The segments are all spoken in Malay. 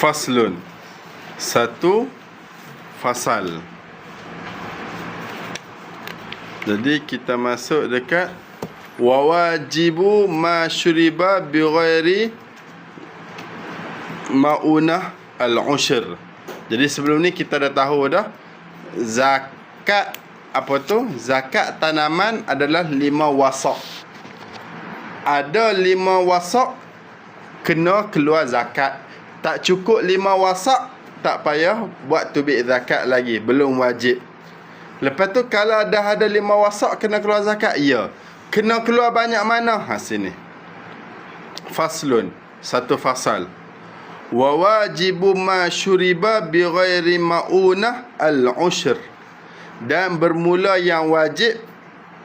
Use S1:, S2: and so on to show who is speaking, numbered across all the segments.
S1: faslun. Satu fasal. Jadi kita masuk dekat wawajibu ma syuriba bi ghairi maunah al-ushr. Jadi sebelum ni kita dah tahu dah zakat apa tu? Zakat tanaman adalah lima wasak ada lima wasak kena keluar zakat tak cukup lima wasak tak payah buat tubik zakat lagi. Belum wajib. Lepas tu kalau dah ada lima wasak kena keluar zakat? Ya. Kena keluar banyak mana? Ha sini. Faslun. Satu fasal. Wa wajibu ma syuriba bi ghairi maunah al-ushr. Dan bermula yang wajib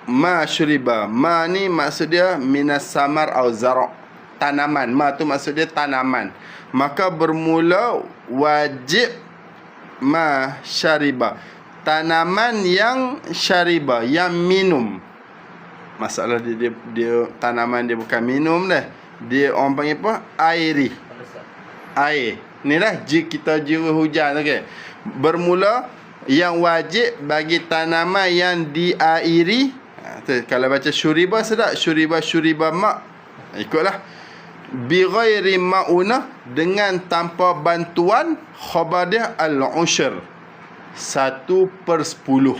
S1: ma syuriba. Ma ni maksud dia minas samar au zara' tanaman. Ma tu maksud dia tanaman. Maka bermula wajib ma syariba. Tanaman yang syariba yang minum. Masalah dia, dia dia tanaman dia bukan minum dah. Dia orang panggil apa? Airi. Air. Ni lah kita juru hujan okey. Bermula yang wajib bagi tanaman yang diairi. Ha, tu, kalau baca syuriba sedap syuriba syuriba mak ikutlah bi ghairi mauna dengan tanpa bantuan khabadah al-ushr. 1 per 10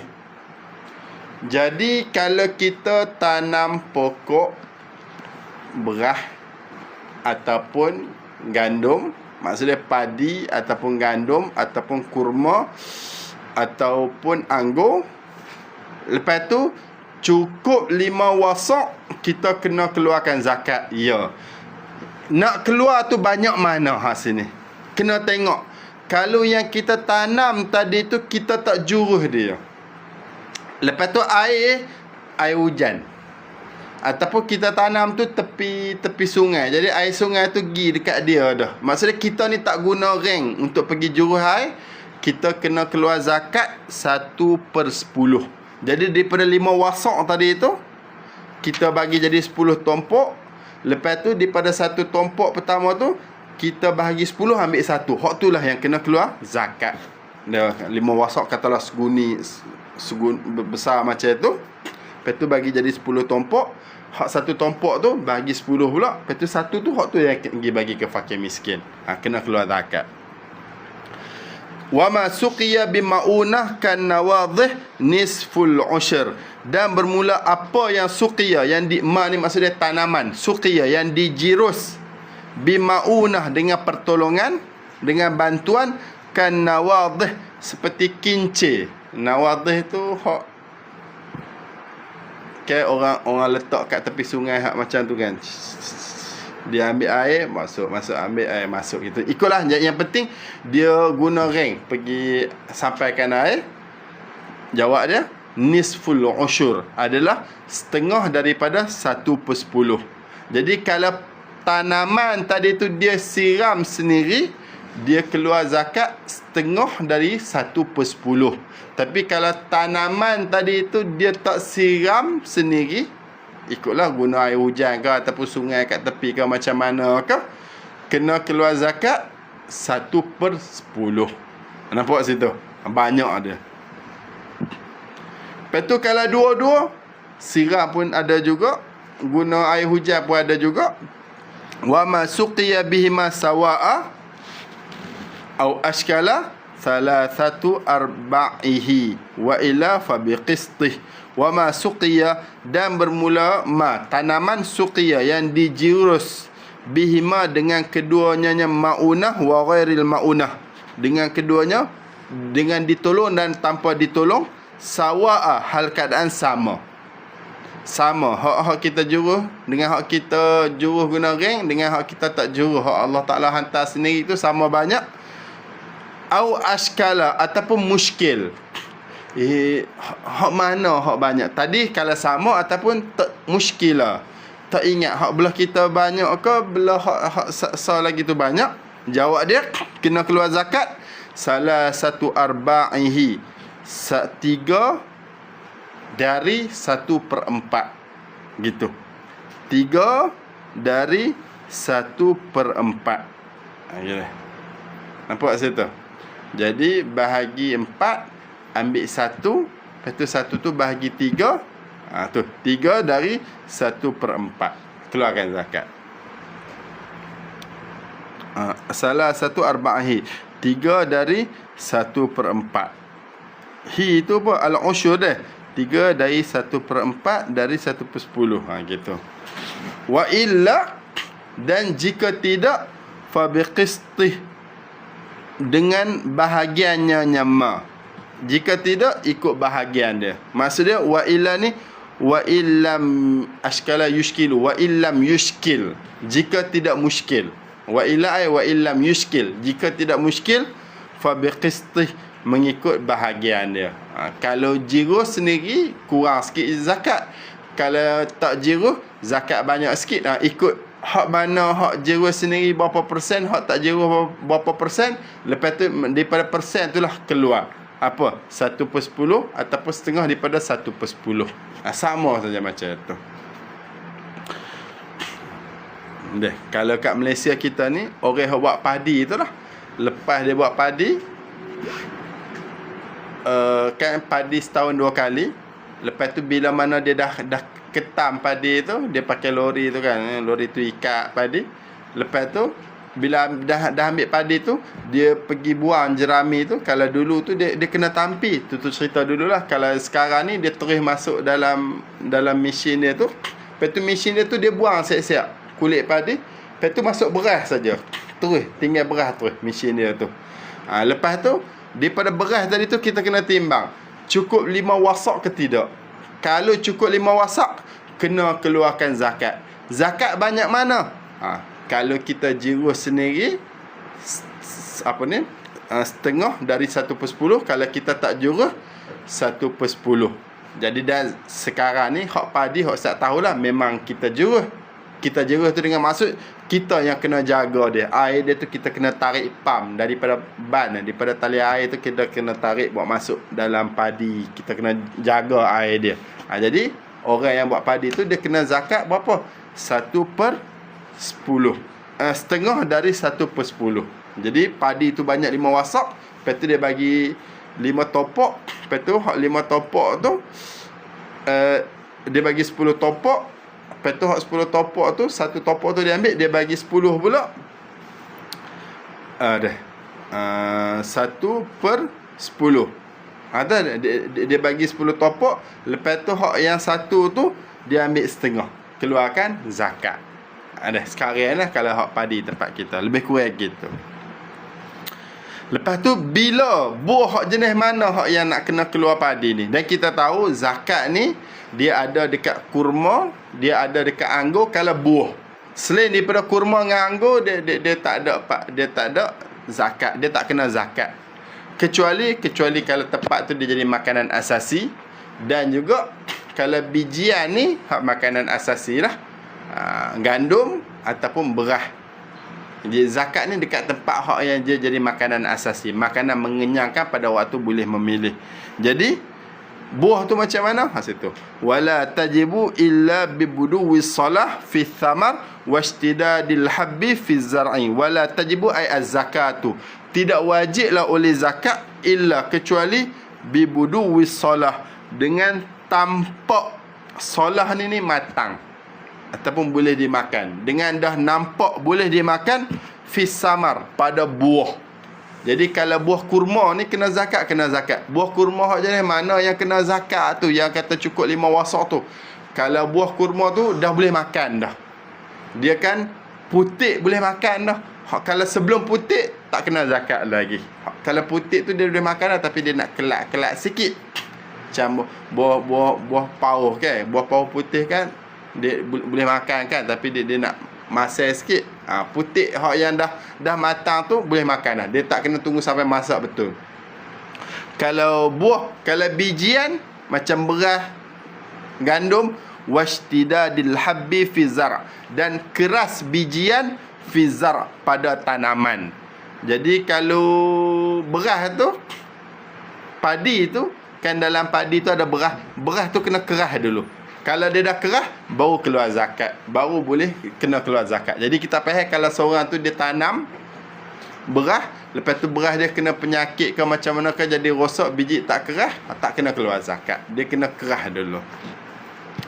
S1: jadi kalau kita tanam pokok beras ataupun gandum maksudnya padi ataupun gandum ataupun kurma ataupun anggur lepas tu cukup lima wasak kita kena keluarkan zakat. Ya nak keluar tu banyak mana ha sini? Kena tengok. Kalau yang kita tanam tadi tu kita tak juruh dia. Lepas tu air air hujan. Ataupun kita tanam tu tepi tepi sungai. Jadi air sungai tu pergi dekat dia dah. Maksudnya kita ni tak guna reng untuk pergi juruh air. Kita kena keluar zakat 1 per 10. Jadi daripada 5 wasak tadi tu, kita bagi jadi 10 tompok. Lepas tu daripada satu tompok pertama tu, kita bahagi 10 ambil satu. Hak tu lah yang kena keluar zakat. Dah 5 wasak katalah seguni, segun besar macam tu. Lepas tu bagi jadi 10 tompok. Hak satu tompok tu bagi 10 pula. Lepas tu satu tu hak tu yang pergi bagi ke fakir miskin. Ha, kena keluar zakat wa ma suqiya bimaunah kan nawadhih nisful ushr dan bermula apa yang suqiya yang di ma ni maksudnya tanaman. Suqiya yang dijirus. Bimaunah dengan pertolongan dengan bantuan. Kan nawadhih seperti kincir nawadhih tu hak kayak orang orang letak kat tepi sungai hak macam tu kan. Dia ambil air masuk masuk ambil air masuk gitu. Ikutlah yang, yang penting dia guna ring. Pergi sampaikan air. Jawab dia nisful ushur adalah setengah daripada 1 per 10 jadi kalau tanaman tadi tu dia siram sendiri dia keluar zakat setengah dari 1 per 10 tapi kalau tanaman tadi tu dia tak siram sendiri ikutlah guna air hujan ke ataupun sungai kat tepi ke macam mana ke kena keluar zakat 1 per 10 nampak situ? Banyak dia lepas tu kalau dua-dua siram pun ada juga. Guna air hujan pun ada juga. Wa ma suqiya bihima sawa'a au ashkala thalathatu arba'ihi wa ila fa biqistih wa ma suqiya dan bermula ma tanaman suqiya yang dijurus bihima dengan keduanya maunah wa ghairil maunah. Dengan keduanya dengan ditolong dan tanpa ditolong sawa'a hal keadaan sama sama hak hak kita juruh dengan hak kita juruh guna ring dengan hak kita tak juruh hak Allah Taala hantar sendiri itu sama banyak au askala ataupun muskil Eh, hak mana hak banyak? Tadi kalau sama ataupun tak muskilah. Tak ingat hak belah kita banyak ke belah hak, hak sa lagi tu banyak? Jawab dia kena keluar zakat salah satu arba'ihi. Tiga dari satu per empat. Gitu. Tiga dari satu per empat. Ayolah. Nampak situ? Jadi bahagi empat, ambil satu, lepas tu satu tu bahagi tiga. Ha, tu, tiga dari satu per empat. Keluarkan zakat. Ha, salah satu arba'ahi. Tiga dari satu per empat. Hi itu apa? Al-usyur deh. Tiga dari satu per empat dari satu per sepuluh. Ha, gitu. Wa illa dan jika tidak fa biqistih dengan bahagiannya nyama. Jika tidak ikut bahagian dia. Maksud dia wa illa ni wa illam ashkala yushkil wa illam yushkil. Jika tidak muskil. Wa illa ay wa illam yushkil. Jika tidak muskil fa biqistih mengikut bahagian dia. Ha, kalau jiru sendiri kurang sikit zakat. Kalau tak jiru zakat banyak sikit ha, ikut hak mana hak jiru sendiri berapa persen, hak tak jiru berapa persen, lepas tu daripada persen itulah keluar. Apa? 1 per 10 ataupun setengah daripada 1 per 10. Ha, sama saja macam tu. Deh, kalau kat Malaysia kita ni, orang yang buat padi tu lah. Lepas dia buat padi, kan padi setahun dua kali. Lepas tu bila mana dia dah dah ketam padi tu dia pakai lori tu kan eh, lori tu ikat padi lepas tu bila dah dah ambil padi tu dia pergi buang jerami tu. Kalau dulu tu dia dia kena tampi. Tu tu cerita dululah kalau sekarang ni dia terus masuk dalam dalam mesin dia tu. Lepas tu mesin dia tu dia buang siap-siap kulit padi lepas tu masuk beras saja. Terus tinggal beras terus mesin dia tu. Ha, lepas tu daripada beras tadi tu kita kena timbang cukup lima wasak ke tidak kalau cukup lima wasak kena keluarkan zakat. Zakat banyak mana? Ha, kalau kita jiru sendiri apa ni? Ha, setengah dari satu per sepuluh. Kalau kita tak jurus satu per sepuluh. Jadi dah sekarang ni hak padi hak tak tahulah memang kita jurus. Kita jurus tu dengan maksud kita yang kena jaga dia. Air dia tu kita kena tarik pam daripada ban daripada tali air tu kita kena tarik buat masuk dalam padi. Kita kena jaga air dia. Ha, jadi orang yang buat padi tu dia kena zakat berapa? 1 per 10. Uh, setengah dari 1 per 10. Jadi padi tu banyak 5 wasak. Lepas tu dia bagi 5 topok. Lepas tu 5 topok tu uh, dia bagi 10 topok. Lepas tu 10 topok tu, satu topok tu dia ambil, dia bagi 10 pula. Dah. Uh, 1 per 10. Ada dia, dia bagi 10 topok, lepas tu hak yang satu tu dia ambil setengah. Keluarkan zakat. Ada sekarang lah kalau hak padi tempat kita, lebih kurang gitu. Lepas tu bila buah hak jenis mana hak yang nak kena keluar padi ni? Dan kita tahu zakat ni dia ada dekat kurma, dia ada dekat anggur kalau buah. Selain daripada kurma dengan anggur dia, dia dia tak ada dia tak ada zakat, dia tak kena zakat. Kecuali kecuali kalau tepat tu dia jadi makanan asasi. Dan juga kalau bijian ni hak makanan asasi lah. Ha, gandum ataupun beras jadi zakat ni dekat tempat hak yang dia jadi makanan asasi. Makanan mengenyangkan pada waktu boleh memilih. Jadi buah tu macam mana? Ha situ. Wala tajibu illa bibudu wisalah fi thamar wastidadil habbi fi zar'i. Wala tajibu ay az-zakatu. Tidak wajiblah oleh zakat illa kecuali bibudu wisalah dengan tampak solah ni ni matang ataupun boleh dimakan dengan dah nampak boleh dimakan fisamar pada buah jadi kalau buah kurma ni kena zakat kena zakat buah kurma hak jenis mana yang kena zakat tu yang kata cukup lima wasak tu kalau buah kurma tu dah boleh makan dah dia kan putih boleh makan dah kalau sebelum putih tak kena zakat lagi. Kalau putih tu dia boleh makan lah, tapi dia nak kelak-kelak sikit. Macam buah buah buah pauh kan. Buah pauh putih kan dia boleh makan kan tapi dia dia nak masak sikit. Ha, putih hak yang dah dah matang tu boleh makan lah. Dia tak kena tunggu sampai masak betul. Kalau buah, kalau bijian macam beras, gandum, washtidadil habbi fi zar' dan keras bijian fi zar' pada tanaman. Jadi kalau beras tu padi tu kan dalam padi tu ada beras. Beras tu kena keras dulu. Kalau dia dah keras baru keluar zakat. Baru boleh kena keluar zakat. Jadi kita faham kalau seorang tu dia tanam Berah Lepas tu berah dia kena penyakit ke macam mana ke Jadi rosak biji tak kerah ah, Tak kena keluar zakat. Dia kena kerah dulu.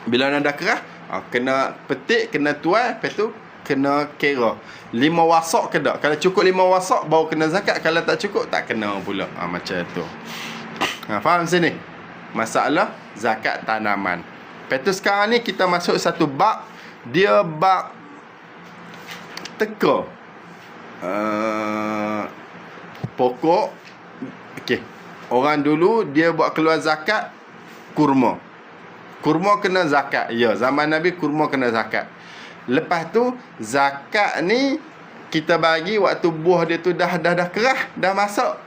S1: Bila dah kerah ah, Kena petik Kena tuai Lepas tu Kena kira Lima wasak ke tak? Kalau cukup lima wasak Baru kena zakat. Kalau tak cukup Tak kena pula. Ha, Macam tu. Ha, Faham sini? Masalah Zakat tanaman Tu sekarang ni Kita masuk satu bak Dia bak Teka. Uh, pokok okey. Orang dulu dia buat keluar zakat kurma. Kurma kena zakat. Ya zaman nabi kurma kena zakat. Lepas tu zakat ni kita bagi waktu buah dia tu dah dah dah kerah dah masak.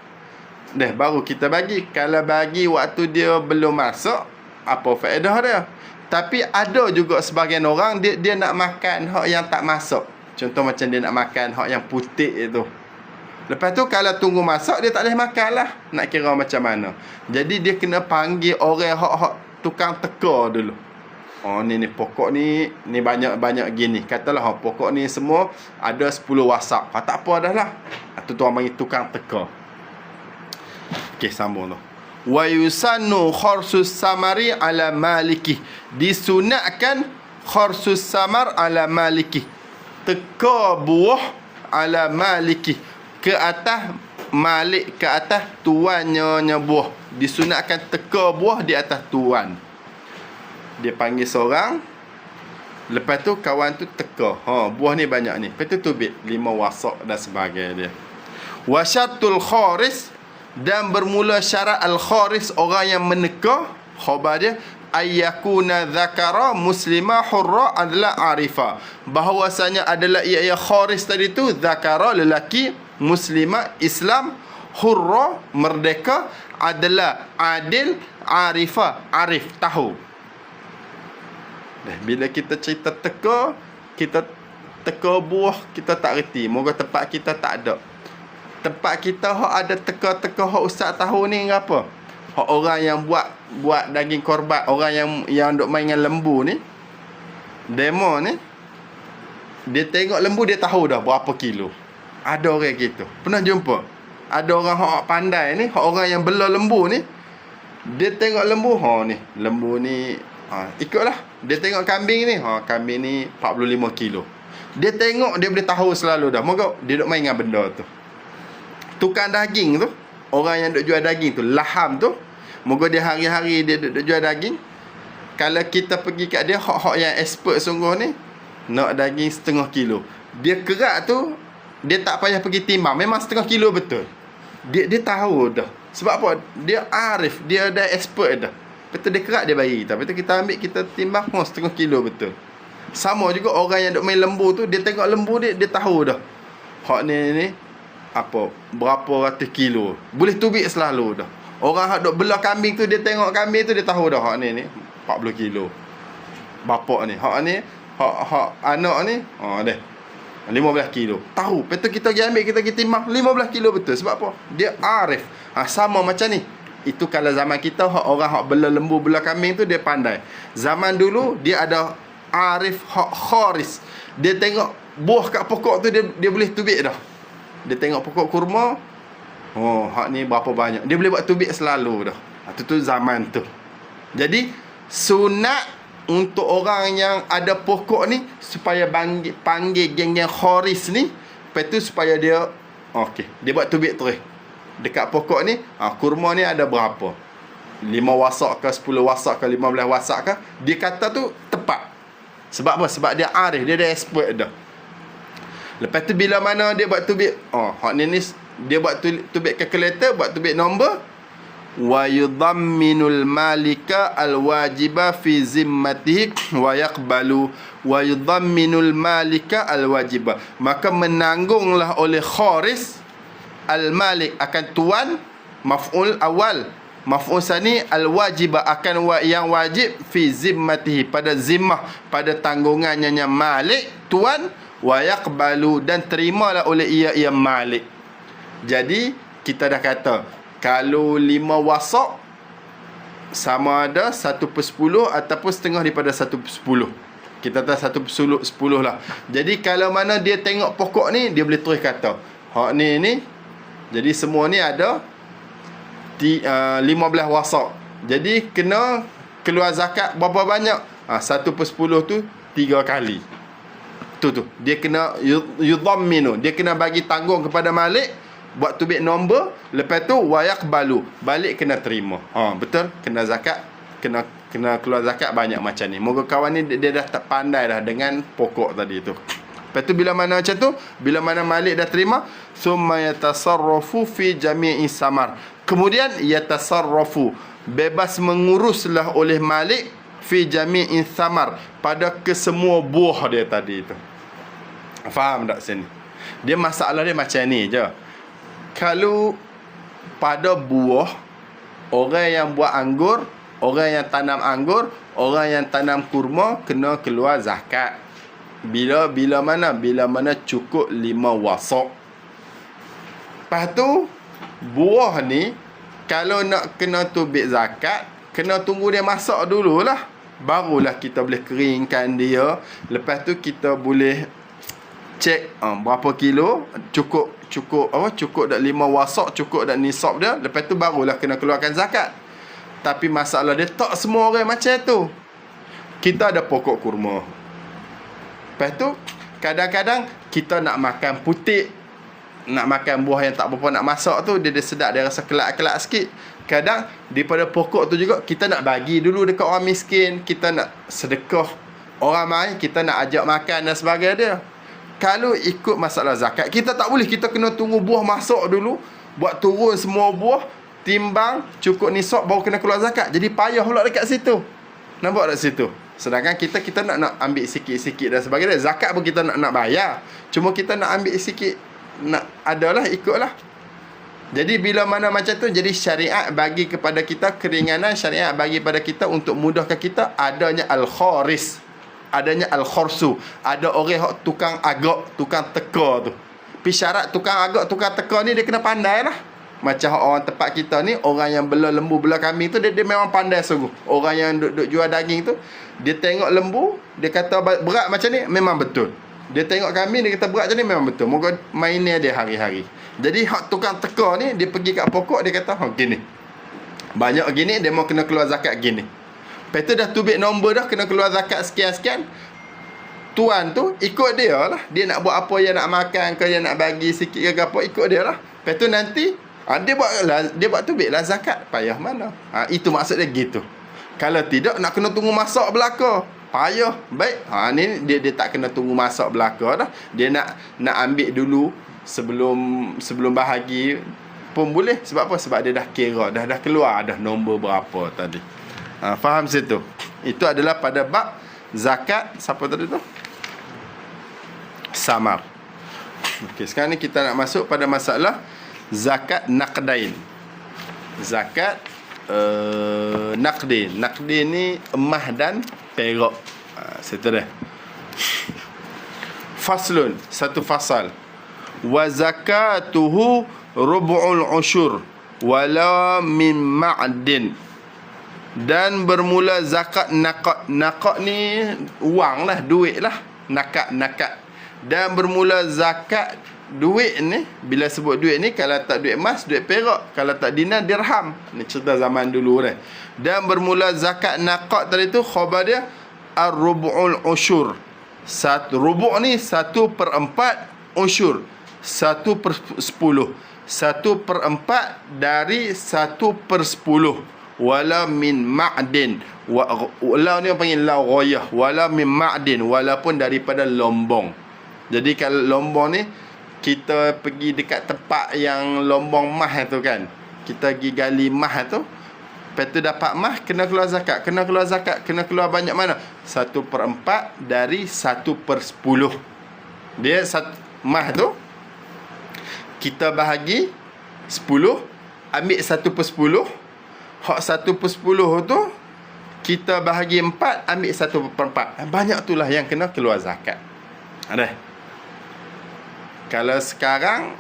S1: Dah baru kita bagi. Kalau bagi waktu dia belum masak apa faedah dia tapi ada juga sebagian orang dia dia nak makan hak yang tak masak Contoh macam dia nak makan hak yang putih itu. Lepas tu kalau tunggu masak dia tak boleh makan lah. Nak kira macam mana. Jadi dia kena panggil orang hak-hak tukang teka dulu. Oh ni ni pokok ni ni banyak-banyak gini. Katalah oh, pokok ni semua ada 10 wasak. Ah, tak apa dah lah. Itu tu orang panggil tukang teka. Okey sambung tu. Wa yusannu kharsus samari ala maliki. Disunatkan kharsus samar ala maliki. Teka buah ala maliki. Ke atas malik ke atas tuannya nya buah. Disunatkan teka buah di atas tuan. Dia panggil seorang. Lepas tu kawan tu teka ha buah ni banyak ni. Lepas tu tubik lima wasak dan sebagainya wasyatul kharis dan bermula syarat al kharis orang yang meneka khabar dia ayyakuna dzakara muslima hurra adalah arifa bahwasanya adalah ia ia kharis tadi tu dzakara lelaki muslima Islam hurra merdeka adalah adil arifa arif tahu. Bila kita cerita teka kita teka buah kita tak reti. Moga tempat kita tak ada tempat kita hok ada teka-teka hok ustaz tahu ni apa? Orang yang buat buat daging korban orang yang yang duk main dengan lembu ni demo ni dia tengok lembu dia tahu dah berapa kilo. Ada orang gitu. Pernah jumpa? Ada orang hok pandai ni hok orang yang bela lembu ni dia tengok lembu ha ni lembu ni ha, ikutlah. Dia tengok kambing ni ha kambing ni 45 kilo. Dia tengok dia boleh tahu selalu dah. Moga dia duk main dengan benda tu tukang daging tu orang yang duk jual daging tu laham tu moga dia hari-hari dia duk jual daging kalau kita pergi kat dia hok-hok yang expert sungguh ni nak daging setengah kilo. Dia kerak tu dia tak payah pergi timbang. Memang setengah kilo betul. Dia dia tahu dah. Sebab apa? Dia arif dia dah expert dah. Betul dia kerak dia bagi tapi tu kita ambil kita timbang oh, setengah kilo betul. Sama juga orang yang duk main lembu tu dia tengok lembu dia dia tahu dah. Hok ni ni apa berapa ratus kilo? Boleh tubik selalu dah. Orang hak duk belah kambing tu dia tengok kambing tu dia tahu dah hak ni ni. 40 kilo. Bapak ni. Hak ni hak hak anak ni ha deh. 15 kilo. Tahu. Betul kita pergi ambil kita pergi timbang 15 kilo betul. Sebab apa? Dia arif. Ha, sama macam ni. Itu kalau zaman kita hak orang hak belah lembu belah kambing tu dia pandai. Zaman dulu dia ada arif hak kharis. Dia tengok buah kat pokok tu dia dia boleh tubik dah dia tengok pokok kurma oh hak ni berapa banyak. Dia boleh buat tubik selalu dah. Itu tu zaman tu. Jadi sunat untuk orang yang ada pokok ni supaya panggil, panggil geng-geng khoris ni. Lepas tu supaya dia okey dia buat tubik terus. Dekat pokok ni ha, kurma ni ada berapa? 5 wasak ke 10 wasak ke 15 wasak ke? Dia kata tu tepat. Sebab apa? Sebab dia arif dia dah expert dah Lepas tu bila mana dia buat tubik Oh hak ni ni Dia buat tubik calculator Buat tubik nombor. Wa yudhamminul malika al-wajiba fi zimmatihi Wa yakbalu Wa yudhamminul malika al-wajiba. Maka menanggunglah oleh kharis Al-malik akan tuan Maf'ul awal. Maf'ul sani al-wajiba akan wa yang wajib Fi zimmatihi. Pada zimmah Pada tanggungannya malik Tuan wa yaqbalu dan terimalah oleh ia ia malik jadi kita dah kata kalau lima wasak sama ada satu per sepuluh ataupun setengah daripada satu per sepuluh kita tahu satu per sepuluh lah jadi kalau mana dia tengok pokok ni dia boleh terus kata Hak ni ni. Jadi semua ni ada ti, uh, 15 wasak. Jadi kena keluar zakat berapa banyak? Ah ha, 1 per 10 tu 3 kali. Tu tu. Dia kena yudhamminu. Dia kena bagi tanggung kepada Malik buat tubik nombor, lepas tu wayak balu. Balik kena terima. Ha, betul? Kena zakat, kena kena keluar zakat banyak macam ni. Moga kawan ni dia dah tak pandai dah dengan pokok tadi tu. Lepas tu bila mana macam tu, bila mana Malik dah terima, summa yatasarrafu fi jami'i samar. Kemudian yatasarrafu bebas menguruslah oleh Malik fi jami'i samar pada kesemua buah dia tadi tu. Faham tak sini? Dia masalah dia macam ni je. Kalau pada buah orang yang buat anggur, orang yang tanam anggur, orang yang tanam kurma kena keluar zakat. Bila bila mana? Bila mana cukup lima wasak. Lepas tu buah ni kalau nak kena tubik zakat, kena tunggu dia masak dululah. Barulah kita boleh keringkan dia. Lepas tu kita boleh cek uh, berapa kilo cukup cukup apa cukup dak lima wasak cukup dak nisab dia lepas tu barulah kena keluarkan zakat. Tapi masalah dia tak semua orang macam tu. Kita ada pokok kurma. Lepas tu kadang-kadang kita nak makan putih nak makan buah yang tak berapa nak masak tu dia dia sedap dia rasa kelak-kelak sikit. Kadang daripada pokok tu juga kita nak bagi dulu dekat orang miskin kita nak sedekah orang main kita nak ajak makan dan sebagainya kalau ikut masalah zakat kita tak boleh. Kita kena tunggu buah masuk dulu. Buat turun semua buah timbang cukup nisab baru kena keluar zakat. Jadi payah pula dekat situ. Nampak tak situ? Sedangkan kita kita nak nak ambil sikit-sikit dan sebagainya. Zakat pun kita nak nak bayar. Cuma kita nak ambil sikit nak adalah ikutlah. Jadi bila mana macam tu jadi syariat bagi kepada kita keringanan syariat bagi pada kita untuk mudahkan kita adanya al-kharis adanya al-khursu ada orang hok tukang agak tukang teka tu. Tapi syarat tukang agak tukang teka ni dia kena pandai lah macam orang tempat kita ni orang yang bela lembu bela kami tu dia, dia memang pandai sungguh. Orang yang duk, duk jual daging tu dia tengok lembu dia kata berat macam ni memang betul. Dia tengok kami dia kata berat macam ni memang betul. Moga mainnya dia hari-hari. Jadi hak tukang teka ni dia pergi kat pokok dia kata ha gini. Banyak gini dia mau kena keluar zakat gini Lepas tu dah tubik nombor dah Kena keluar zakat sekian-sekian. Tuan tu ikut dia lah. Dia nak buat apa Dia nak makan ke Dia nak bagi sikit ke apa Ikut dia lah. Lepas tu nanti ha, Dia buat lah, dia buat tubik lah zakat. Payah mana? Ha, Itu maksud dia gitu. Kalau tidak Nak kena tunggu masak belaka. Payah. Baik. Ha, ni dia, dia tak kena tunggu masak belaka dah. Dia nak Nak ambil dulu Sebelum Sebelum bahagi Pun boleh. Sebab apa? Sebab dia dah kira Dah. Dah keluar Dah nombor berapa tadi Ha, faham situ. Itu adalah pada bab zakat siapa tadi tu? Samar. Okey, sekarang ni kita nak masuk pada masalah zakat naqdain. Zakat uh, naqdi. Naqdi ni emas dan perak. Ha, situ dah. Faslun, satu fasal. Wa zakatuhu rubu'ul ushur wala min ma'din dan bermula zakat nakak nakak ni wang lah duit lah. Nakak nakak. Dan bermula zakat duit ni bila sebut duit ni kalau tak duit emas duit perak. Kalau tak dinar dirham. Ni cerita zaman dulu dah dan bermula zakat nakak tadi tu khabar dia ar-rubu'ul ushur. Satu rubu' ni satu per empat ushur. Satu per sepuluh. Satu per empat dari satu per sepuluh wala min ma'din. Wala ni panggil la ghayah wala min ma'din. Walaupun daripada lombong. Jadi kalau lombong ni kita pergi dekat tempat yang lombong mah tu kan. Kita pergi gali mah tu lepas tu dapat mah kena keluar zakat kena keluar zakat kena keluar banyak mana? Satu per empat dari satu per sepuluh. Dia satu, mah tu kita bahagi sepuluh ambil satu per sepuluh Hak satu per sepuluh tu Kita bahagi empat Ambil satu per empat. Banyak tu lah yang kena keluar zakat. Ada? Kalau sekarang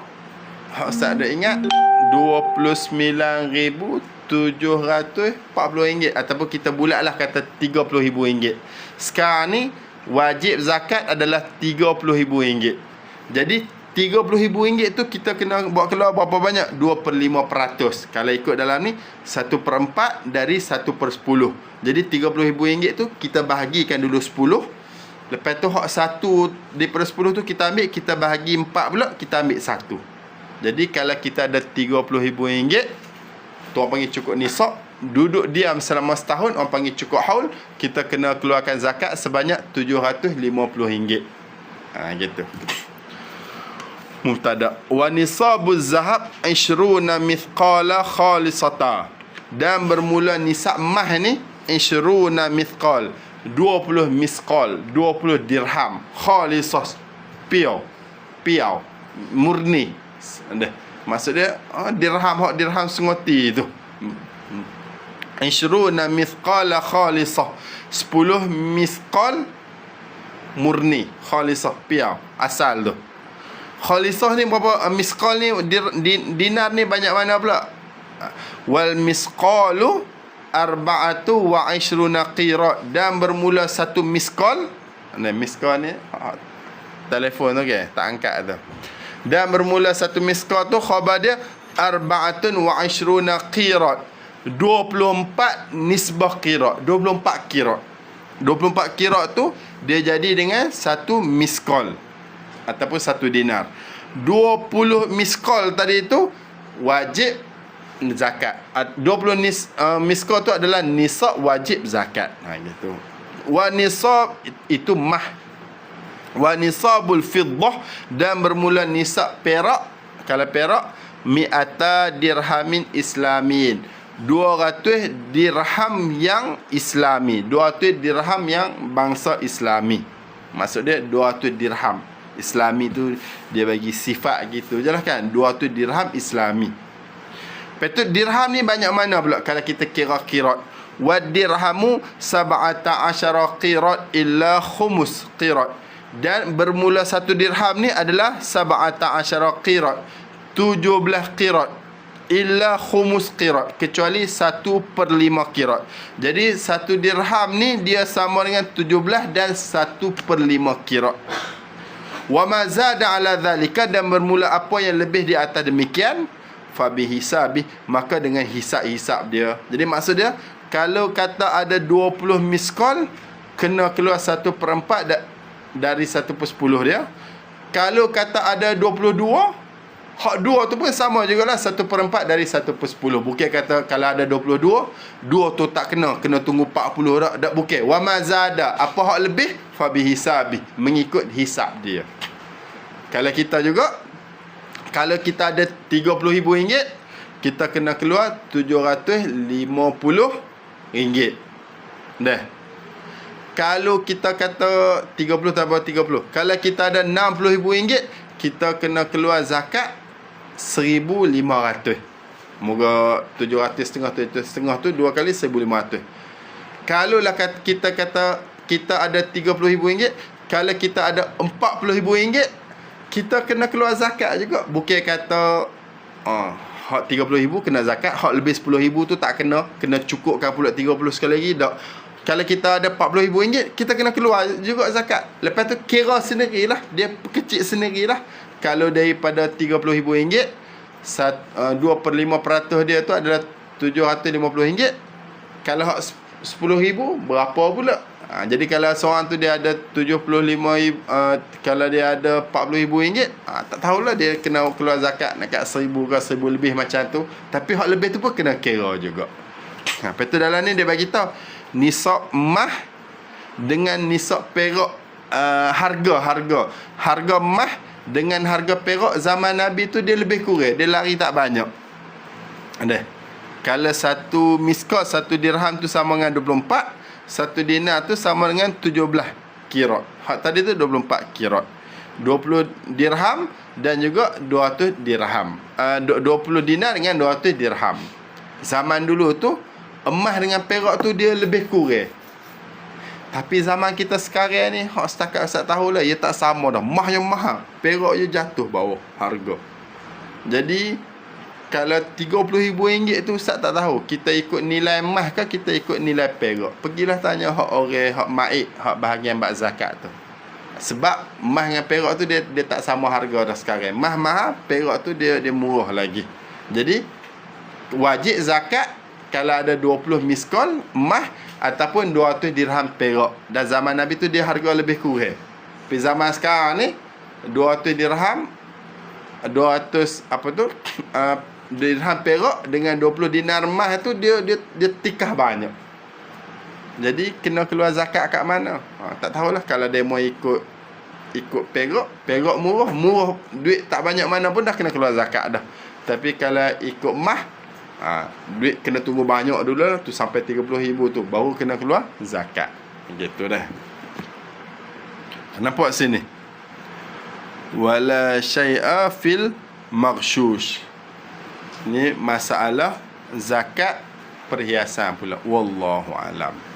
S1: Hak Ustaz ada ingat RM29,740 Ataupun kita bulat lah kata RM30,000 Sekarang ni Wajib zakat adalah RM30,000 Jadi RM30,000 tu kita kena buat keluar berapa banyak? 2 per 5%. Kalau ikut dalam ni, 1 per 4 dari 1 per 10. Jadi RM30,000 tu kita bahagikan dulu 10. Lepas tu hak 1 daripada 10 tu kita ambil, kita bahagi 4 pula, kita ambil 1. Jadi kalau kita ada RM30,000, tu orang panggil cukup nisab, duduk diam selama setahun, orang panggil cukup haul, kita kena keluarkan zakat sebanyak RM750. Ha, gitu mubtada wa nisabu zahab 20 mithqala khalisata. Dan bermula nisab mah ni 20 mithqal. 20 misqal 20 dirham. Khalisah piau. Piau. Murni. Maksud dia oh, dirham hak dirham sengoti tu. 20 mithqala khalisah. 10 misqal murni. Khalisah piau. Asal tu Khalisah ni berapa uh, misqal ni dir, din, dinar ni banyak mana pula? Wal misqalu arba'atu wa ishruna qirat dan bermula satu misqal. Nah, misqal ni ha, telefon okey, tak angkat tu. Dan bermula satu misqal tu khabar dia arba'atun wa ishruna qirat. 24 nisbah qirat, 24 qirat. 24 qirat tu dia jadi dengan satu misqal ataupun satu dinar. 20 miskol tadi itu wajib zakat. 20 nis, uh, miskol tu adalah nisab wajib zakat. Ha gitu. Wa nisab itu mah. Wa nisabul fiddah dan bermula nisab perak. Kalau perak mi'ata dirhamin islamin. 200 dirham yang islami. 200 dirham yang bangsa islami. Maksud dia 200 dirham Islami tu dia bagi sifat gitu. Je lah kan 200 dirham Islami. Betul dirham ni banyak mana pula? Kalau kita kira kirat wa dirhamu sab'ata asyara qirat illa khumus qirat. Dan bermula satu dirham ni adalah sab'ata asyara qirat 17 qirat illa khumus qirat kecuali satu per lima qirat. Jadi satu dirham ni dia sama dengan 17 dan satu per lima qirat wa ma zada ala dhalika dan bermula apa yang lebih di atas demikian fa bi hisabi maka dengan hisab-hisab dia. Jadi maksud dia kalau kata ada 20 miskol kena keluar 1 per 4 da- dari 1 per 10 dia. Kalau kata ada 22 hak 2 tu pun sama jugalah 1 per 4 dari 1 per 10 bukan kata kalau ada 22 2 tu tak kena. Kena tunggu 40 dah tak bukan wa ma zada. Apa hak lebih? Fa bi hisabi. Mengikut hisab dia. Kalau kita juga Kalau kita ada RM30,000 Kita kena keluar RM750 Dah. Kalau kita kata 30 tambah 30 Kalau kita ada RM60,000 Kita kena keluar zakat RM1,500 Moga 700 setengah tu setengah tu dua kali 1500. Kalau lah kita kata kita ada RM30,000, kalau kita ada RM40,000, kita kena keluar zakat juga. Bukan kata uh, hak 30,000 kena zakat hak lebih 10,000 tu tak kena kena cukupkan pula 30 sekali lagi. Tak kalau kita ada 40,000 ringgit kita kena keluar juga zakat. Lepas tu kira sendirilah dia kecil sendirilah kalau daripada 30,000 ringgit sat, uh, 2 per 5% dia tu adalah 750 ringgit kalau hak 10,000 berapa pula Ha, jadi kalau seorang tu dia ada 75 uh, kalau dia ada 40 ribu ringgit, ha, tak tahulah dia kena keluar zakat nak kat 1000 ke 1000 lebih macam tu. Tapi hak lebih tu pun kena kira juga. Ha, lepas tu dalam ni dia bagi tahu nisab mah dengan nisab perak uh, harga harga harga mah dengan harga perak zaman Nabi tu dia lebih kurang, dia lari tak banyak. Ada. Kalau satu miskot, satu dirham tu sama dengan 24, satu dinar tu sama dengan 17 kirat. Hak tadi tu 24 kirat. 20 dirham dan juga 200 dirham. Uh, 20 dinar dengan 200 dirham. Zaman dulu tu emas dengan perak tu dia lebih kurang. Tapi zaman kita sekarang ni hak setakat Ustaz tahu lah ia tak sama dah. Mah yang mahal, perak je jatuh bawah harga. Jadi kalau RM30,000 tu Ustaz tak tahu kita ikut nilai emas ke kita ikut nilai perak pergilah tanya hak orang hak maik hak bahagian bak zakat tu sebab emas dengan perak tu dia dia tak sama harga dah sekarang. Emas mahal, perak tu dia dia murah lagi. Jadi wajib zakat kalau ada 20 miskol emas ataupun 200 dirham perak. Dan zaman Nabi tu dia harga lebih kurang. Tapi zaman sekarang ni 200 dirham 200 apa tu uh, dirham perak dengan 20 dinar emas tu dia dia dia tikah banyak. Jadi kena keluar zakat kat mana? Ha, tak tahulah kalau dia mau ikut ikut perak, perak murah, murah duit tak banyak mana pun dah kena keluar zakat dah. Tapi kalau ikut emas ha, duit kena tunggu banyak dulu lah, tu sampai 30 ribu tu baru kena keluar zakat. Gitu dah. Nampak sini. Wala syai'a fil maghshush. Ni masalah zakat perhiasan pula. Wallahu alam.